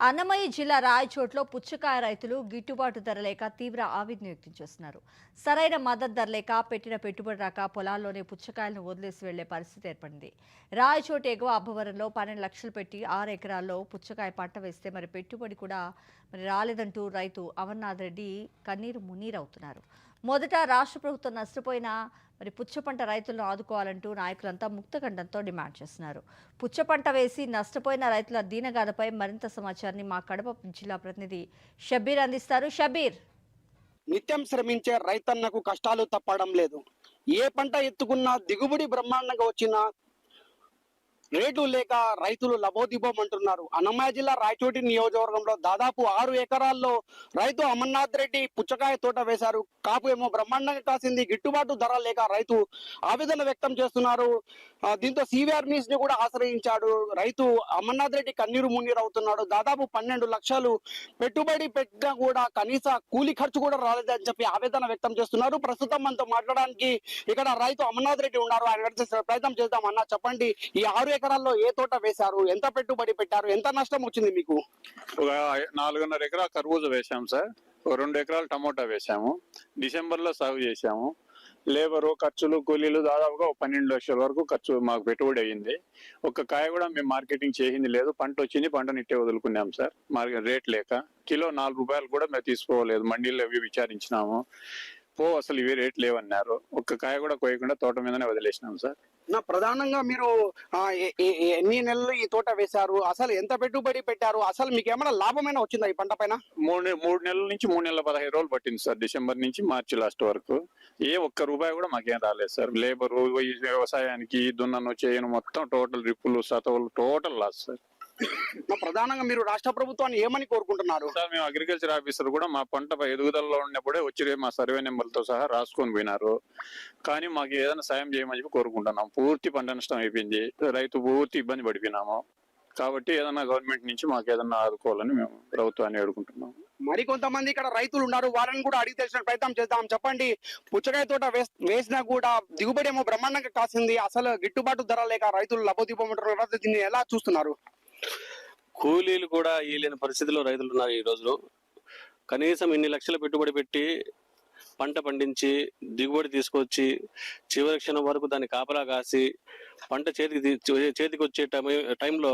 అన్నమయ్య జిల్లా రాయచోట్లో పుచ్చకాయ రైతులు గిట్టుబాటు ధర లేక తీవ్ర ఆవేదన వ్యక్తం చేస్తున్నారు. సరైన మద్దతు ధర లేక పెట్టిన పెట్టుబడి రాక పొలాల్లోనే పుచ్చకాయలను వదిలేసి వెళ్ళే పరిస్థితి ఏర్పడింది. రాయచోట ఎగువ అబ్బవరంలో పన్నెండు లక్షలు పెట్టి ఆరు ఎకరాల్లో పుచ్చకాయ పంట వేస్తే మరి పెట్టుబడి కూడా మరి రాలేదంటూ రైతు అమర్నాథ్ రెడ్డి కన్నీరు మున్నీరవుతున్నారు. మొదట రాష్ట్ర ప్రభుత్వం నష్టపోయిన మరి పుచ్చ పంట రైతులను ఆదుకోవాలంటూ నాయకులంతా ముక్తఖండంతో డిమాండ్ చేస్తున్నారు. పుచ్చ పంట వేసి నష్టపోయిన రైతుల దీనగాథపై మరింత సమాచారాన్ని మా కడప జిల్లా ప్రతినిధి షబీర్ అందిస్తారు. షబీర్ నిత్యం శ్రమించే రైతన్నకు కష్టాలు తప్పడం లేదు. ఏ పంట ఎత్తుకున్నా దిగుబడి బ్రహ్మాండంగా వచ్చినా రేటు లేక రైతులు లబోదిబోం అంటున్నారు. అన్నమయ్య జిల్లా రాయచోటి నియోజకవర్గంలో దాదాపు ఆరు ఎకరాల్లో రైతు అమర్నాథ్ రెడ్డి పుచ్చకాయ తోట వేశారు. కాపు ఏమో బ్రహ్మాండంగా కాసింది. గిట్టుబాటు ధర లేక రైతు ఆవేదన వ్యక్తం చేస్తున్నారు. దీంతో సివిఆర్ న్యూస్ని కూడా ఆశ్రయించాడు. రైతు అమర్నాథ్ రెడ్డి కన్నీరు మున్నీరు అవుతున్నాడు దాదాపు పన్నెండు లక్షలు పెట్టుబడి పెట్టినా కూడా కనీస కూలి ఖర్చు కూడా రాలేదని చెప్పి ఆవేదన వ్యక్తం చేస్తున్నారు. ప్రస్తుతం మనతో మాట్లాడడానికి ఇక్కడ రైతు అమర్నాథ్ రెడ్డి ఉన్నారు. ఆయన ప్రయత్నం చేద్దాం అన్న. చెప్పండి ఈ ఆరు ఎకరాల్లో ఏ తోట వేశారు? ఎంత పెట్టుబడి పెట్టారు? ఎంత నష్టం వచ్చింది మీకు? ఒక నాలుగున్నర ఎకరా కర్బూజ వేసాము సార్. ఒక రెండు ఎకరాలు టమోటా వేసాము డిసెంబర్లో సాగు చేసాము లేబరు ఖర్చులు కూలీలు దాదాపుగా ఒక పన్నెండు లక్షల వరకు ఖర్చు మాకు పెట్టుబడి అయ్యింది. ఒక కాయ కూడా మేము మార్కెటింగ్ చేసింది లేదు. పంట వచ్చింది పంటని ఇట్టే వదులుకున్నాం సార్. మార్కెట్ రేట్ లేక. కిలో నాలుగు రూపాయలు కూడా మేము తీసుకోలేదు. మండీలో అవి విచారించినాము. పో అసలు ఇవి రేట్ లేవన్నారు. ఒక్క కాయ కూడా కోయకుండా తోట మీదనే వదిలేసినాం సార్. నా ప్రధానంగా మీరు ఎన్ని నెలలు ఈ తోట వేశారు? అసలు ఎంత పెట్టుబడి పెట్టారు? అసలు మీకు ఏమైనా లాభమైనా వచ్చిందా ఈ పంట పైన? మూడు మూడు నెలల నుంచి మూడు నెలల పదహైదు రోజులు పట్టింది సార్. డిసెంబర్ నుంచి మార్చి లాస్ట్ వరకు. ఏ ఒక్క రూపాయి కూడా మాకేం రాలేదు సార్. లేబర్ వ్యవసాయానికి దున్నను చేయను మొత్తం టోటల్ రిప్పులు సతవులు టోటల్ లాస్ సార్. ప్రధానంగా మీరు రాష్ట్ర ప్రభుత్వాన్ని ఏమని కోరుకుంటున్నారు? సార్ మేము అగ్రికల్చర్ ఆఫీసర్ కూడా మా పంట ఎదుగుదలలో ఉన్నప్పుడే వచ్చి మా సర్వే నెంబర్లతో సహా రాసుకొని పోయినారు. కానీ మాకు ఏదైనా సాయం చేయమని చెప్పి కోరుకుంటున్నాం. పూర్తి పంట నష్టం అయిపోయింది. రైతు పూర్తి ఇబ్బంది పడిపోయినాము. కాబట్టి ఏదైనా గవర్నమెంట్ నుంచి మాకు ఏదైనా ఆదుకోవాలని మేము ప్రభుత్వాన్ని అడుగుకుంటున్నాం మరి కొంతమంది ఇక్కడ రైతులు ఉన్నారు. వారిని కూడా అడిగి తెలిసిన ప్రయత్నం చేద్దాం. చెప్పండి. పుచ్చకాయ తోట వేస్- వేసినా కూడా దిగుబడి ఏమో బ్రహ్మాండంగా కాసింది. అసలు గిట్టుబాటు ధర లేక రైతులు లబోదిపోమంటారు కదా, దీన్ని ఎలా చూస్తున్నారు? కూలీలు కూడా వేయలేని పరిస్థితిలో రైతులు ఉన్నారు ఈ రోజు కనీసం ఇన్ని లక్షలు పెట్టుబడి పెట్టి పంట పండించి దిగుబడి తీసుకొచ్చి చివరి క్షణం వరకు దాన్ని కాపలా కాసి పంట చేతికి చే- చేతికి వచ్చే టైం- టైంలో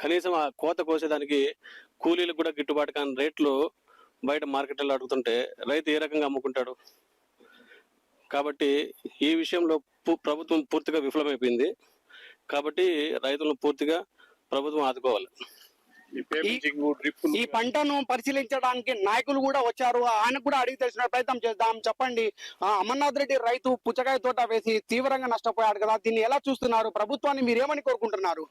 కనీసం ఆ కోత కోసేదానికి కూలీలకు కూడా గిట్టుబాటు కాని రేట్లు బయట మార్కెట్లో అడుగుతుంటే రైతు ఏ రకంగా అమ్ముకుంటాడు? కాబట్టి ఈ విషయంలో ప్రభుత్వం పూర్తిగా విఫలమైపోయింది. కాబట్టి రైతులను పూర్తిగా ప్రభుత్వం ఆదుకోవాలి. ఈ పంటను పరిశీలించడానికి నాయకులు కూడా వచ్చారు. ఆయన కూడా అడిగి తెలిసిన ప్రయత్నం చేద్దాం. చెప్పండి. అమర్నాథ్ రెడ్డి రైతు పుచ్చకాయ తోట వేసి తీవ్రంగా నష్టపోయాడు కదా. దీన్ని ఎలా చూస్తున్నారు? ప్రభుత్వాన్ని మీరేమని కోరుకుంటున్నారు?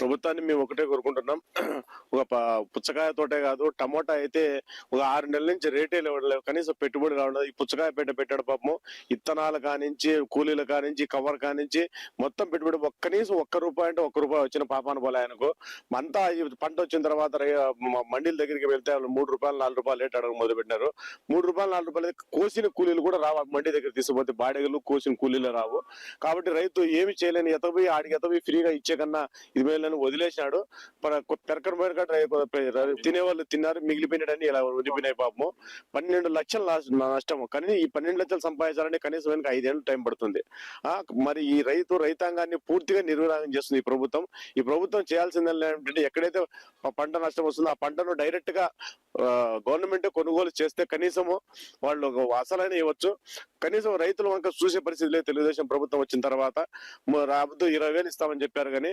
ప్రభుత్వాన్ని మేము ఒకటే కోరుకుంటున్నాం. ఒక పుచ్చకాయ తోటే కాదు టమోటా అయితే ఒక ఆరు నెలల నుంచి రేటే లేవడలేదు కనీసం పెట్టుబడి రావడం ఈ పుచ్చకాయ పెట్ట పెట్టాడు పాపము. ఇత్తనాలు కానించి కూలీలు కానించి కవర్ కానించి మొత్తం పెట్టుబడి ఒక్క కనీసం ఒక్క రూపాయి అంటే ఒక్క రూపాయి వచ్చిన పాపాను పోలే ఆయనకు. అంతా పంట వచ్చిన తర్వాత రై- మండీల దగ్గరికి వెళ్తే వాళ్ళు మూడు రూపాయలు నాలుగు రూపాయలు రేట్ అడగ మొదలుపెట్టినారు. మూడు రూపాయలు నాలుగు రూపాయలు కోసిన కూలీలు కూడా రావు. మండి దగ్గర తీసుకుపోతే బాడగలు కోసిన కూలీలు రావు. కాబట్టి రైతు ఏమి చేయలేని ఎతబోయి ఆడికి ఎతబోయి ఫ్రీగా ఇచ్చే కన్నా ఇది మేలని వదిలేసినాడు. పెరకర తినే తినేవాళ్ళు తిన్నారు మిగిలిపోయినాడని ఇలా వదిలిపోయినాయి పాపము. పన్నెండు లక్షల నష్టము. కానీ ఈ పన్నెండు లక్షలు సంపాదించాలంటే కనీసం వెనక ఐదేళ్ళు టైం పడుతుంది. ఆ మరి ఈ రైతు రైతాంగాన్ని పూర్తిగా నిర్వీర్యం చేస్తుంది ఈ ప్రభుత్వం. ఈ ప్రభుత్వం చేయాల్సింది ఏంటంటే ఎక్కడైతే పంట నష్టం వస్తుందో ఆ పంటను డైరెక్ట్గా గవర్నమెంట్ కొనుగోలు చేస్తే కనీసము వాళ్ళు అసలైన ఇవ్వచ్చు. కనీసం రైతులు వంక చూసే పరిస్థితి లేదు. తెలుగుదేశం ప్రభుత్వం వచ్చిన తర్వాత. రాబోతు ఇరవై వేలు ఇస్తామని చెప్పారు కానీ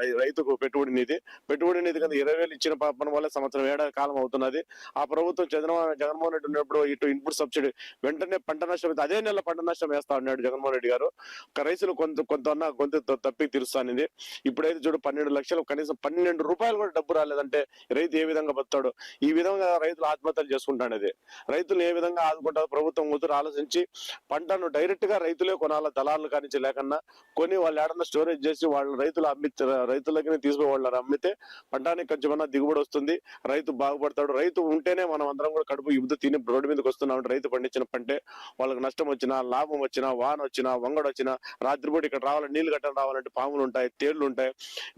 రైతుకు పెట్టుబడి నిధి పెట్టుబడి నిధి కింద ఇరవై వేలు ఇచ్చిన పని వల్ల సంవత్సరం ఏడాది కాలం అవుతున్నది. ఆ ప్రభుత్వం చంద్రబాబు జగన్మోహన్ రెడ్డి ఉన్నప్పుడు ఇటు ఇన్పుట్ సబ్సిడీ వెంటనే పంట నష్టం అయితే అదే నెల పంట నష్టం వేస్తా ఉన్నాడు జగన్మోహన్ రెడ్డి గారు. ఒక రైతులు కొంత కొంత కొంత త- తప్పి తీరుస్తానిది. ఇప్పుడైతే చూడు పన్నెండు లక్షలు కనీసం పన్నెండు రూపాయలు కూడా డబ్బు రాలేదంటే రైతు ఏ విధంగా బతాడు ఈ విధంగా రైతులు ఆత్మహత్యలు చేసుకుంటానేది. రైతులు ఏ విధంగా ఆదుకుంటారు ప్రభుత్వం కూతురు ఆలోచించి పంటను డైరెక్ట్గా రైతులే కొనాల దళాలు కానించి లేకన్నా కొని వాళ్ళు ఏడన్నా స్టోరేజ్ చేసి వాళ్ళు రైతులు అమ్మి రైతులకి తీసుకుని వాళ్ళు అమ్మితే పంటానికి కొంచెమన్నా దిగుబడి వస్తుంది రైతు బాగుపడతాడు. రైతు ఉంటేనే మనం అందరం కూడా కడుపు ఇబ్బంది తిని రోడ్డు మీదకి వస్తున్నాం రైతు పండించిన పంటే వాళ్ళకి నష్టం వచ్చినా లాభం వచ్చినా వాన వచ్చినా వంగడు వచ్చినా రాత్రిపూట ఇక్కడ రావాలంటే నీళ్ళు కట్టడం రావాలంటే పాములు ఉంటాయి తేళ్ళు ఉంటాయి.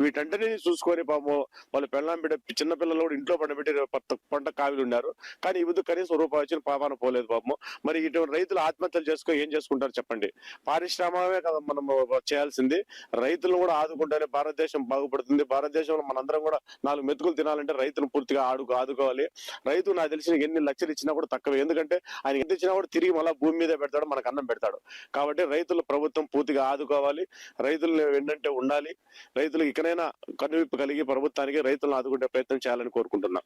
వీటంటనే చూసుకొని పాము వాళ్ళు పెళ్ళం బిడ్డ చిన్న పిల్లలు కూడా ఇంట్లో పండబెట్టి పంట పంట కావిలు ఉన్నారు. కానీ ఈ కనీసం రూపాయి వచ్చిన పాపాన పోలేదు పాపము మరి ఇటువంటి రైతులు ఆత్మహత్యలు చేసుకో ఏం చేసుకుంటారు చెప్పండి? పారిశ్రామికమే కదా మనం చేయాల్సింది. రైతులను కూడా ఆదుకుంటేనే భారతదేశం బాగుపడుతుంది. భారతదేశంలో మనందరం కూడా నాలుగు మెతుకులు తినాలంటే రైతును పూర్తిగా ఆడుకు ఆదుకోవాలి. రైతు నాకు తెలిసిన ఎన్ని లక్షలు ఇచ్చినా కూడా తక్కువ. ఎందుకంటే ఆయన ఎంత ఇచ్చినా కూడా తిరిగి మళ్ళీ భూమి మీద పెడతాడు మనకు అన్నం పెడతాడు. కాబట్టి రైతులు ప్రభుత్వం పూర్తిగా ఆదుకోవాలి. రైతులు ఏంటంటే ఉండాలి. రైతులు ఇకనైనా కనువిప్పు కలిగి ప్రభుత్వానికి రైతులను ఆదుకునే ప్రయత్నం చేయాలని కోరుకుంటున్నాం.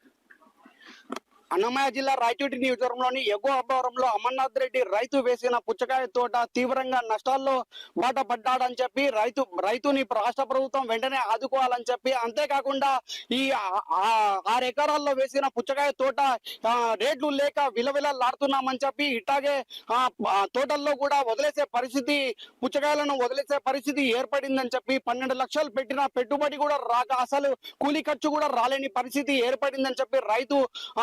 అన్నమయ్య జిల్లా రాయచోటి నియోజకవర్గంలోని ఎగువ అబ్బవరంలో అమర్నాథ్ రెడ్డి రైతు వేసిన పుచ్చకాయ తోట తీవ్రంగా నష్టాల్లో బాట పడ్డాడని చెప్పి రైతు రైతుని రాష్ట్ర ప్రభుత్వం వెంటనే ఆదుకోవాలని చెప్పి అంతేకాకుండా ఈ ఆరు ఎకరాల్లో వేసిన పుచ్చకాయ తోట రేట్లు లేక విలవిలలాడుతున్నామని చెప్పి ఇట్లాగే ఆ, తోటల్లో కూడా వదిలేసే పరిస్థితి పుచ్చకాయలను వదిలేసే పరిస్థితి ఏర్పడిందని చెప్పి పన్నెండు లక్షలు పెట్టిన పెట్టుబడి కూడా రాక అసలు కూలీ ఖర్చు కూడా రాలేని పరిస్థితి ఏర్పడిందని చెప్పి రైతు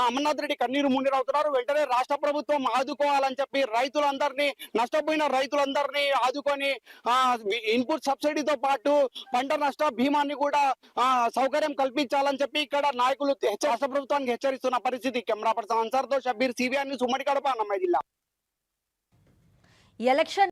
అమర్నాథ్ రేవంత్ రెడ్డి కన్నీరు మున్నీరు అవుతున్నారు వెంటనే రాష్ట్ర ప్రభుత్వం ఆదుకోవాలని చెప్పి రైతులందరినీ నష్టపోయిన రైతులందరినీ ఆదుకొని ఇన్పుట్ సబ్సిడీతో పాటు పంట నష్ట భీమాన్ని కూడా సౌకర్యం కల్పించాలని చెప్పి ఇక్కడ నాయకులు రాష్ట్ర ప్రభుత్వానికి హెచ్చరిస్తున్న పరిస్థితి. కెమెరా పర్సన్ అన్సార్తో షబీర్ సిబిఐ న్యూస్ ఉమ్మడి కడప అన్నమయ్య జిల్లా. ఎలక్షన్